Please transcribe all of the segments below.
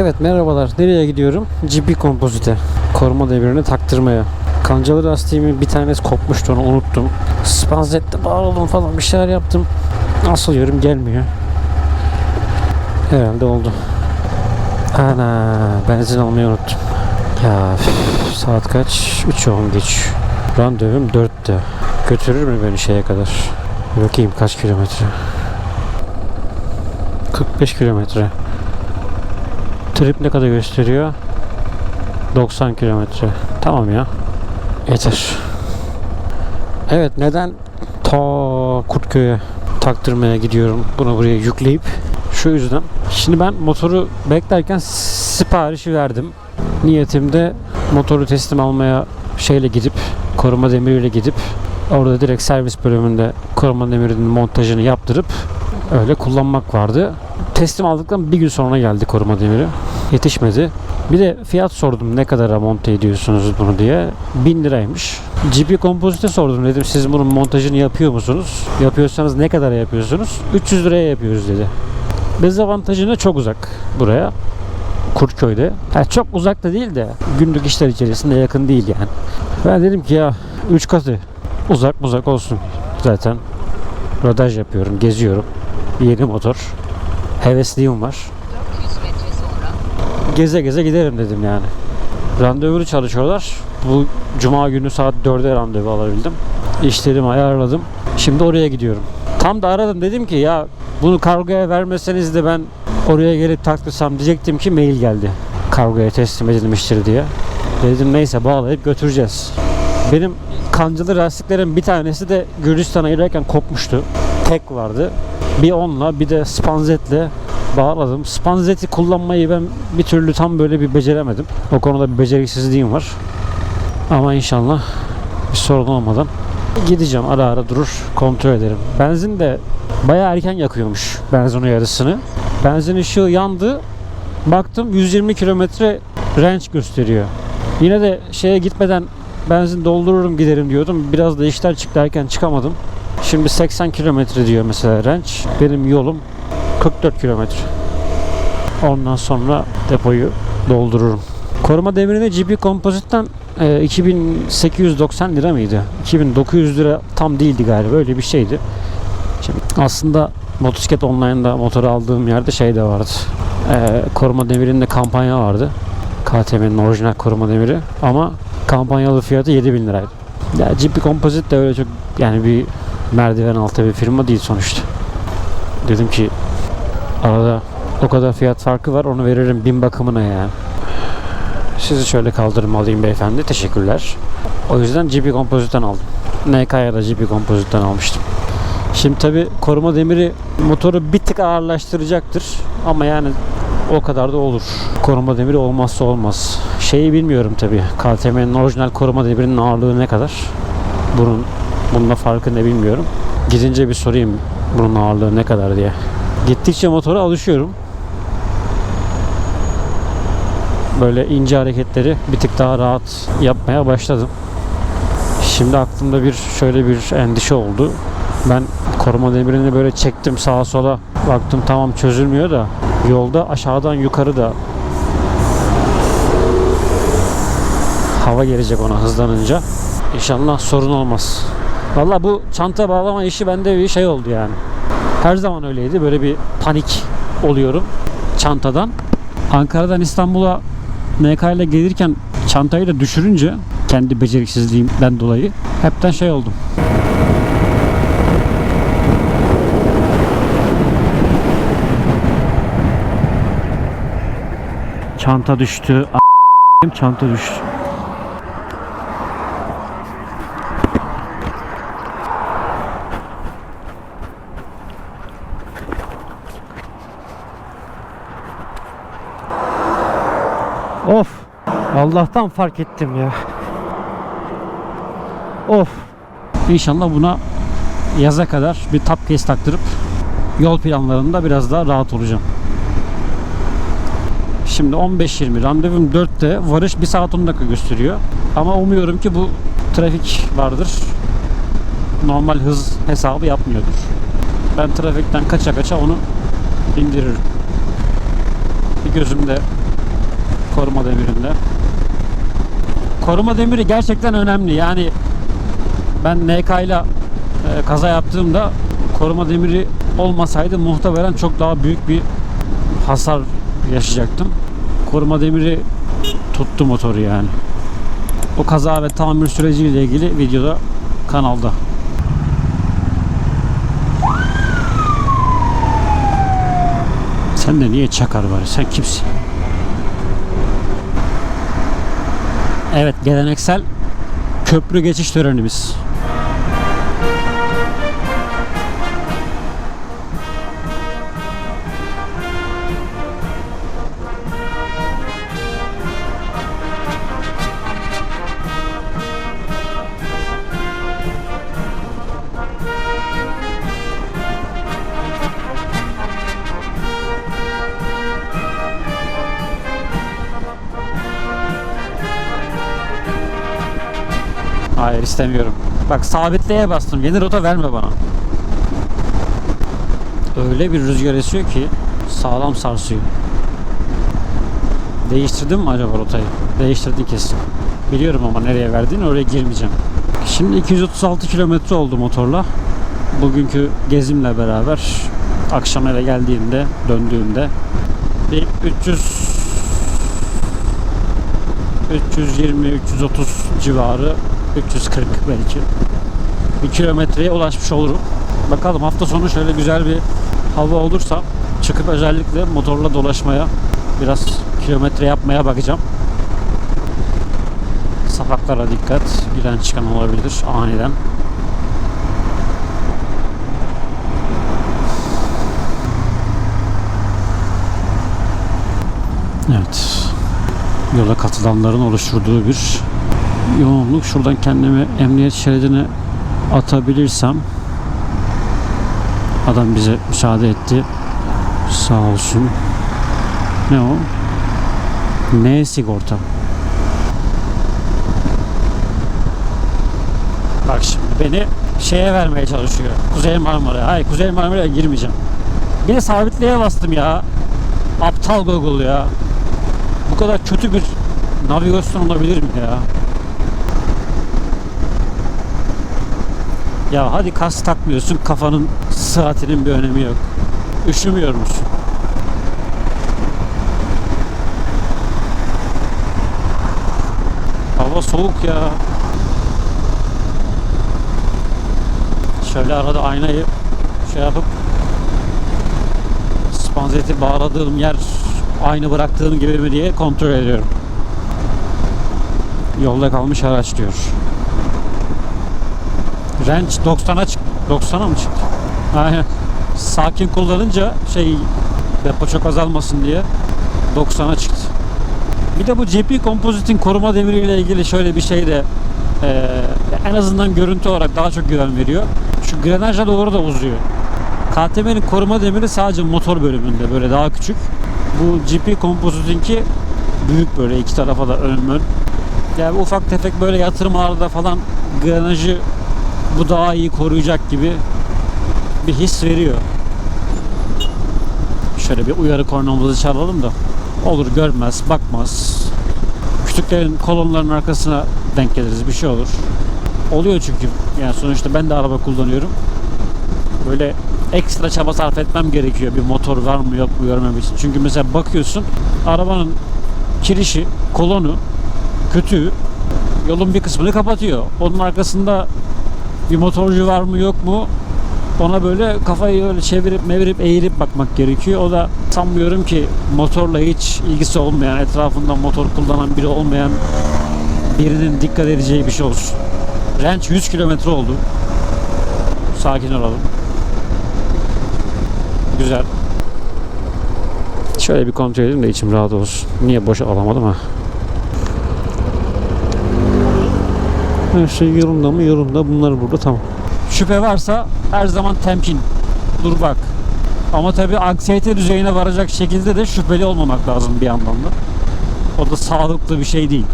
Evet merhabalar. Nereye gidiyorum? GP kompozite. Koruma demirini taktırmaya. Kancalı lastiğimin bir tanesi kopmuştu onu unuttum. Spanzette bağladım falan bir şeyler yaptım. Nasıl yorum gelmiyor. Herhalde oldu. Ana benzin almayı unuttum. Ya üf, saat kaç? 3.10 geç. Randevum 4'te. Götürür mü beni şeye kadar? Bakayım kaç kilometre. 45 kilometre. Trip ne kadar gösteriyor? 90 kilometre. Tamam ya. Yeter. Evet neden ta Kurtköy'e taktırmaya gidiyorum bunu buraya yükleyip şu yüzden. Şimdi ben motoru beklerken siparişi verdim. Niyetimde motoru teslim almaya şeyle gidip koruma demiriyle gidip orada direkt servis bölümünde koruma demirinin montajını yaptırıp öyle kullanmak vardı. Teslim aldıktan bir gün sonra geldi koruma demiri. Yetişmedi. Bir de fiyat sordum ne kadara monte ediyorsunuz bunu diye. 1000 liraymış. GP kompozite sordum dedim siz bunun montajını yapıyor musunuz? Yapıyorsanız ne kadara yapıyorsunuz? 300 liraya yapıyoruz dedi. Dezavantajına çok uzak buraya. Kurtköy'de. Ha, çok uzak da değil de günlük işler içerisinde yakın değil yani. Ben dedim ki ya 3 katı uzak uzak olsun zaten. Rodaj yapıyorum, geziyorum. Yeni motor. Hevesliyim var. 400 metre sonra Geze geze giderim dedim yani. Randevulu çalışıyorlar. Bu cuma günü saat 4'e randevu alabildim. İşlerimi ayarladım. Şimdi oraya gidiyorum. Tam da aradım dedim ki ya bunu kargoya vermeseniz de ben oraya gelip taktırsam diyecektim ki mail geldi. Kargoya teslim edilmiştir diye. Dedim neyse bağlayıp götüreceğiz. Benim kancalı lastiklerin bir tanesi de Gürcistan'a girerken kopmuştu. Tek vardı. Bir onunla bir de spanzetle bağladım. Spanzeti kullanmayı ben bir türlü tam böyle bir beceremedim. O konuda bir beceriksizliğim var. Ama inşallah bir sorun olmadan gideceğim. Ara ara durur kontrol ederim. Benzin de bayağı erken yakıyormuş benzin uyarısını. Benzin ışığı yandı. Baktım 120 kilometre range gösteriyor. Yine de şeye gitmeden benzin doldururum giderim diyordum. Biraz da işler çıktı erken çıkamadım. Şimdi 80 kilometre diyor mesela range. Benim yolum 44 kilometre. Ondan sonra depoyu doldururum. Koruma demirini GP Composite'den e, 2890 lira mıydı? 2900 lira tam değildi galiba öyle bir şeydi. Şimdi aslında Motosiklet Online'da motoru aldığım yerde şey de vardı. E, koruma demirinde kampanya vardı. KTM'nin orijinal koruma demiri ama kampanyalı fiyatı 7000 liraydı. Ya GP Composite de öyle çok yani bir merdiven altı bir firma değil sonuçta. Dedim ki arada o kadar fiyat farkı var onu veririm bin bakımına yani. Sizi şöyle kaldırım alayım beyefendi. Teşekkürler. O yüzden GP Composite'den aldım. NK'ya da GP Composite'den almıştım. Şimdi tabi koruma demiri motoru bir tık ağırlaştıracaktır. Ama yani o kadar da olur. Koruma demiri olmazsa olmaz. Şeyi bilmiyorum tabi. KTM'nin orijinal koruma demirinin ağırlığı ne kadar? Bunun bununla farkı ne bilmiyorum. Gidince bir sorayım bunun ağırlığı ne kadar diye. Gittikçe motora alışıyorum. Böyle ince hareketleri bir tık daha rahat yapmaya başladım. Şimdi aklımda bir şöyle bir endişe oldu. Ben koruma demirini böyle çektim sağa sola baktım tamam çözülmüyor da yolda aşağıdan yukarı da hava gelecek ona hızlanınca. İnşallah sorun olmaz. Valla bu çanta bağlama işi bende bir şey oldu yani. Her zaman öyleydi. Böyle bir panik oluyorum çantadan. Ankara'dan İstanbul'a MK ile gelirken çantayı da düşürünce kendi beceriksizliğimden dolayı hepten şey oldum. Çanta düştü. A- çanta düştü. Of. Allah'tan fark ettim ya. Of. İnşallah buna yaza kadar bir tap case taktırıp yol planlarında biraz daha rahat olacağım. Şimdi 15.20 randevum 4'te varış 1 saat 10 dakika gösteriyor. Ama umuyorum ki bu trafik vardır. Normal hız hesabı yapmıyordur. Ben trafikten kaça kaça onu indiririm. Bir gözümde Koruma demirinde. Koruma demiri gerçekten önemli. Yani ben NK ile e, kaza yaptığımda koruma demiri olmasaydı muhtemelen çok daha büyük bir hasar yaşayacaktım. Koruma demiri tuttu motoru yani. O kaza ve tamir süreciyle ilgili videoda kanalda. Sen de niye çakar var? Sen kimsin? Evet, geleneksel köprü geçiş törenimiz. Hayır istemiyorum. Bak sabitleye bastım. Yeni rota verme bana. Öyle bir rüzgar esiyor ki sağlam sarsıyor. Değiştirdin mi acaba rotayı? Değiştirdin kesin. Biliyorum ama nereye verdiğini oraya girmeyeceğim. Şimdi 236 kilometre oldu motorla. Bugünkü gezimle beraber akşam eve geldiğimde, döndüğümde bir 300 320 330 civarı 340 belki bir kilometreye ulaşmış olurum. Bakalım hafta sonu şöyle güzel bir hava olursa çıkıp özellikle motorla dolaşmaya biraz kilometre yapmaya bakacağım. Sapaklara dikkat. Giren çıkan olabilir aniden. Evet. Yola katılanların oluşturduğu bir yoğunluk. Şuradan kendimi emniyet şeridine atabilirsem adam bize müsaade etti. Sağ olsun. Ne o? Ne sigorta? Bak şimdi beni şeye vermeye çalışıyor. Kuzey Marmara'ya. Hayır Kuzey Marmara'ya girmeyeceğim. De sabitleye bastım ya. Aptal Google ya. Bu kadar kötü bir navigasyon olabilir mi ya? Ya hadi kas takmıyorsun kafanın saatinin bir önemi yok. Üşümüyor musun? Hava soğuk ya. Şöyle arada aynayı şey yapıp spanzeti bağladığım yer aynı bıraktığım gibi mi diye kontrol ediyorum. Yolda kalmış araç diyor. Range 90'a çık 90'a mı çıktı? Aynen. Sakin kullanınca şey depo çok azalmasın diye 90'a çıktı. Bir de bu GP Composite'in koruma demiriyle ilgili şöyle bir şey de eee, en azından görüntü olarak daha çok güven veriyor. Şu grenaja doğru da uzuyor. KTM'nin koruma demiri sadece motor bölümünde böyle daha küçük. Bu GP Composite'inki büyük böyle iki tarafa da ön ön. Yani ufak tefek böyle yatırımlarda falan granajı bu daha iyi koruyacak gibi bir his veriyor. Şöyle bir uyarı kornamızı çalalım da olur görmez bakmaz. Kütüklerin kolonların arkasına denk geliriz bir şey olur. Oluyor çünkü yani sonuçta ben de araba kullanıyorum. Böyle ekstra çaba sarf etmem gerekiyor bir motor var mı yok mu görmem için. Çünkü mesela bakıyorsun arabanın kirişi, kolonu, kötü yolun bir kısmını kapatıyor. Onun arkasında bir motorcu var mı yok mu ona böyle kafayı öyle çevirip mevirip eğirip bakmak gerekiyor. O da sanmıyorum ki motorla hiç ilgisi olmayan, etrafında motor kullanan biri olmayan birinin dikkat edeceği bir şey olsun. Range 100 kilometre oldu. Sakin olalım. Güzel. Şöyle bir kontrol edeyim de içim rahat olsun. Niye boşa alamadım ha? Şey yolunda mı? Yolunda. Bunlar burada tamam. Şüphe varsa her zaman temkin. Dur bak. Ama tabi anksiyete düzeyine varacak şekilde de şüpheli olmamak lazım bir yandan da. O da sağlıklı bir şey değil.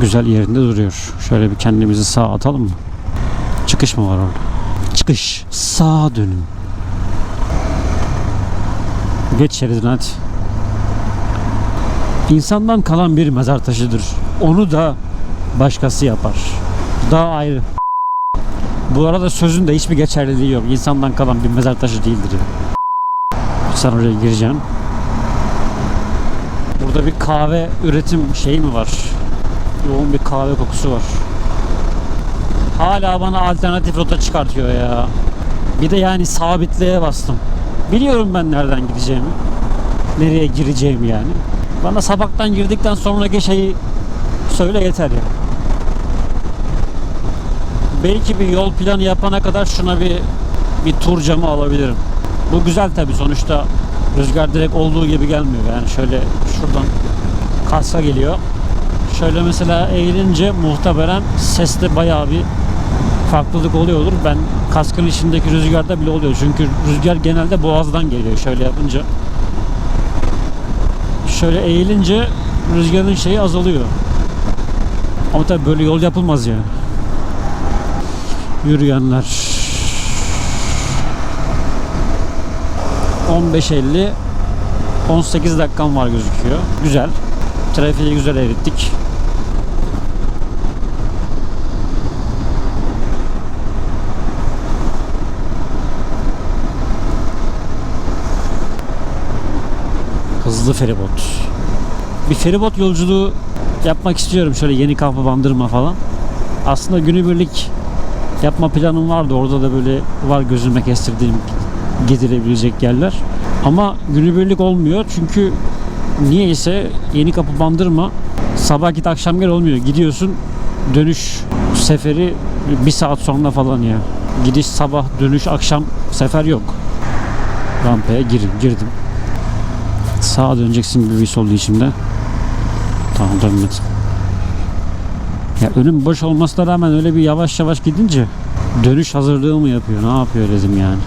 Güzel yerinde duruyor. Şöyle bir kendimizi sağa atalım mı? Çıkış mı var orada? Çıkış. Sağa dönün. Geç şeridine hadi. İnsandan kalan bir mezar taşıdır. Onu da başkası yapar. Daha ayrı. Bu arada sözün de hiçbir geçerliliği yok. İnsandan kalan bir mezar taşı değildir. yani. Sen oraya gireceksin. Burada bir kahve üretim şeyi mi var? Yoğun bir kahve kokusu var. Hala bana alternatif rota çıkartıyor ya. Bir de yani sabitliğe bastım. Biliyorum ben nereden gideceğimi. Nereye gireceğimi yani. Bana sabaktan girdikten sonraki şeyi söyle yeter ya. Belki bir yol planı yapana kadar şuna bir bir tur camı alabilirim. Bu güzel tabi sonuçta rüzgar direkt olduğu gibi gelmiyor. Yani şöyle şuradan kaska geliyor. Şöyle mesela eğilince muhtemelen seste bayağı bir farklılık oluyordur. Ben kaskın içindeki rüzgarda bile oluyor. Çünkü rüzgar genelde boğazdan geliyor şöyle yapınca. Şöyle eğilince rüzgarın şeyi azalıyor. Ama tabii böyle yol yapılmaz yani. Yürüyenler 15.50 18 dakikam var gözüküyor. Güzel. Trafiği güzel erittik. Hızlı feribot. Bir feribot yolculuğu yapmak istiyorum. Şöyle yeni kapı bandırma falan. Aslında günübirlik yapma planım vardı. Orada da böyle var gözüme kestirdiğim gidilebilecek yerler. Ama günübirlik olmuyor. Çünkü niyeyse yeni kapı bandırma sabah git akşam gel olmuyor. Gidiyorsun dönüş seferi bir saat sonra falan ya. Gidiş sabah dönüş akşam sefer yok. Rampaya girin, girdim. Sağa döneceksin bir oldu içimde. Tamam dönmedim. Önüm boş olmasına rağmen öyle bir yavaş yavaş gidince dönüş hazırlığı mı yapıyor? Ne yapıyor dedim yani.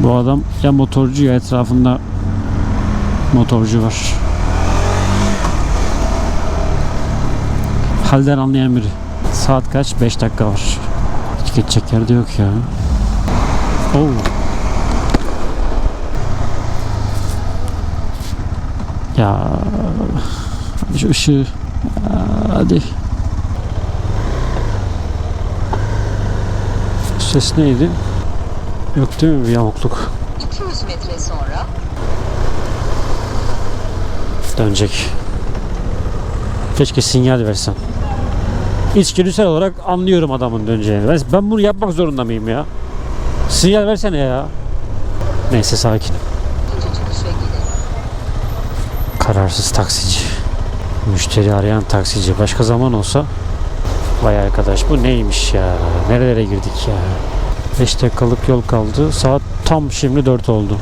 Bu adam ya motorcu ya etrafında motorcu var. Halden anlayan biri. Saat kaç? 5 dakika var. Hiç geçecek yerde yok ya. Oh. Ya şu ışığı hadi. Ses neydi? Yok değil mi bir yamukluk? 200 metre sonra Dönecek. Keşke sinyal versen. İçgüdüsel olarak anlıyorum adamın döneceğini. Ben, ben bunu yapmak zorunda mıyım ya? Sinyal versene ya. Neyse sakin. Kararsız taksici. Müşteri arayan taksici. Başka zaman olsa Vay arkadaş bu neymiş ya? Nerelere girdik ya? 5 dakikalık yol kaldı. Saat tam şimdi 4 oldu.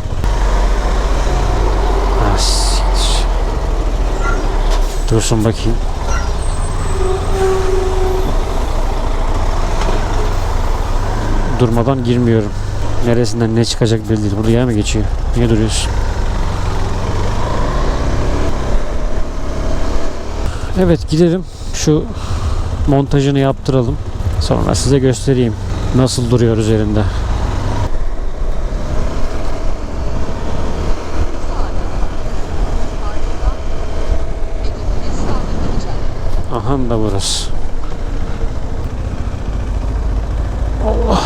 Ah, siktir. Dursun bakayım. Durmadan girmiyorum. Neresinden ne çıkacak belli değil. Buraya mı geçiyor? Niye duruyorsun? Evet gidelim. Şu montajını yaptıralım. Sonra size göstereyim nasıl duruyor üzerinde. Ardından hedefine sağlanacak. Aha da burası. Allah.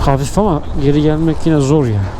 Hafif ama geri gelmek yine zor ya. Oh.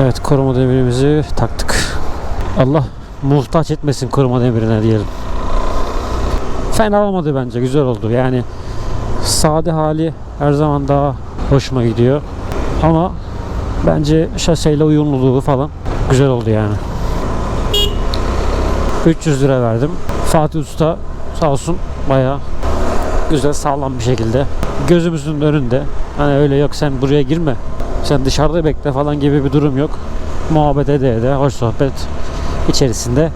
Evet koruma demirimizi taktık. Allah muhtaç etmesin koruma demirine diyelim. Fena olmadı bence güzel oldu. Yani sade hali her zaman daha hoşuma gidiyor. Ama bence şaseyle uyumluluğu falan güzel oldu yani. 300 lira verdim. Fatih Usta sağ olsun bayağı güzel sağlam bir şekilde. Gözümüzün önünde hani öyle yok sen buraya girme sen dışarıda bekle falan gibi bir durum yok muhabbet ede ede hoş sohbet içerisinde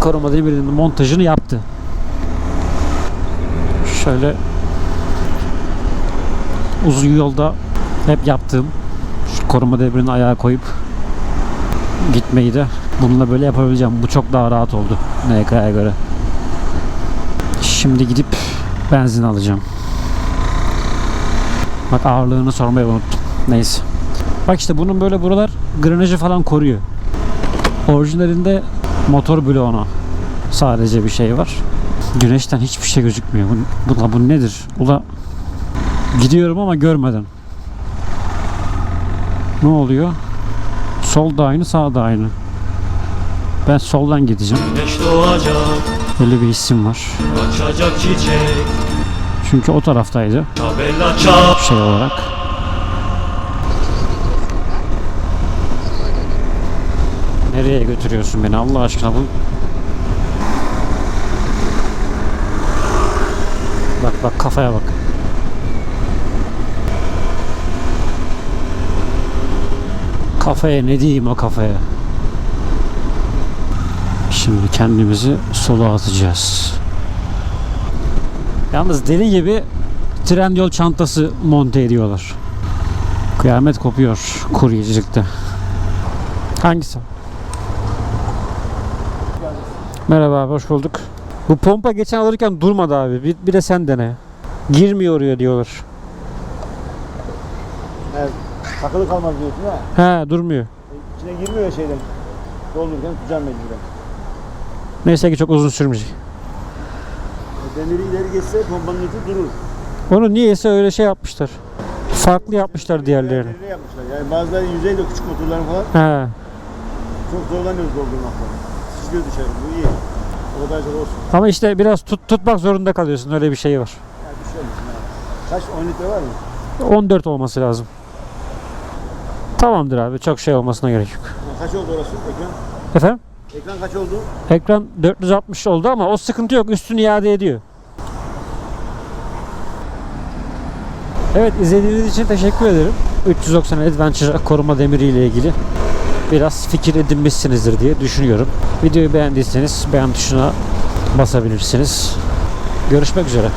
koruma demirinin montajını yaptı şöyle uzun yolda hep yaptığım şu koruma demirini ayağa koyup gitmeyi de bununla böyle yapabileceğim. Bu çok daha rahat oldu NK'ya göre. Şimdi gidip benzin alacağım. Bak ağırlığını sormayı unuttum. Neyse. Bak işte bunun böyle buralar granajı falan koruyor. Orijinalinde motor bloğuna sadece bir şey var. Güneşten hiçbir şey gözükmüyor. Bu, bu, bu nedir? Ula gidiyorum ama görmeden. Ne oluyor? Sol da aynı, sağ da aynı. Ben soldan gideceğim. Güneş doğacak, Öyle bir hissim var. açacak çiçek, Çünkü o taraftaydı tabela şey olarak. Nereye götürüyorsun beni Allah aşkına bu? Bak bak kafaya bak. Kafaya ne diyeyim o kafaya? Şimdi kendimizi sola atacağız. Yalnız deli gibi Trendyol çantası monte ediyorlar. Kıyamet kopuyor kuryecilikte. Hangisi? Merhaba abi hoş bulduk. Bu pompa geçen alırken durmadı abi. Bir, bir de sen dene. Girmiyor oraya diyorlar. Evet. Takılı kalmaz diyorsun ha. He durmuyor. İçine girmiyor ya şeyden. Doldururken tutacağım mecburen. Neyse ki çok uzun sürmeyecek. E, Demiri ileri geçse pompanın ucu durur. Onu niyeyse öyle şey yapmışlar. Farklı yapmışlar diğerlerini. Demiri yapmışlar. Yani bazıları yüzeyde küçük motorların falan He. çok zorlanıyoruz doldurmakta. Sıçrıyor dışarı. Bu iyi. Çok olsun. Ama işte biraz tut, tutmak zorunda kalıyorsun. Öyle bir şey var. Yani düşüyor musun abi? Kaç 10 litre var mı? 14 olması lazım. Tamamdır abi. Çok şey olmasına gerek yok. Kaç oldu orası ekran? Efendim? Ekran kaç oldu? Ekran 460 oldu ama o sıkıntı yok. Üstünü iade ediyor. Evet izlediğiniz için teşekkür ederim. 390 Adventure koruma demiri ile ilgili biraz fikir edinmişsinizdir diye düşünüyorum. Videoyu beğendiyseniz beğen tuşuna basabilirsiniz. Görüşmek üzere.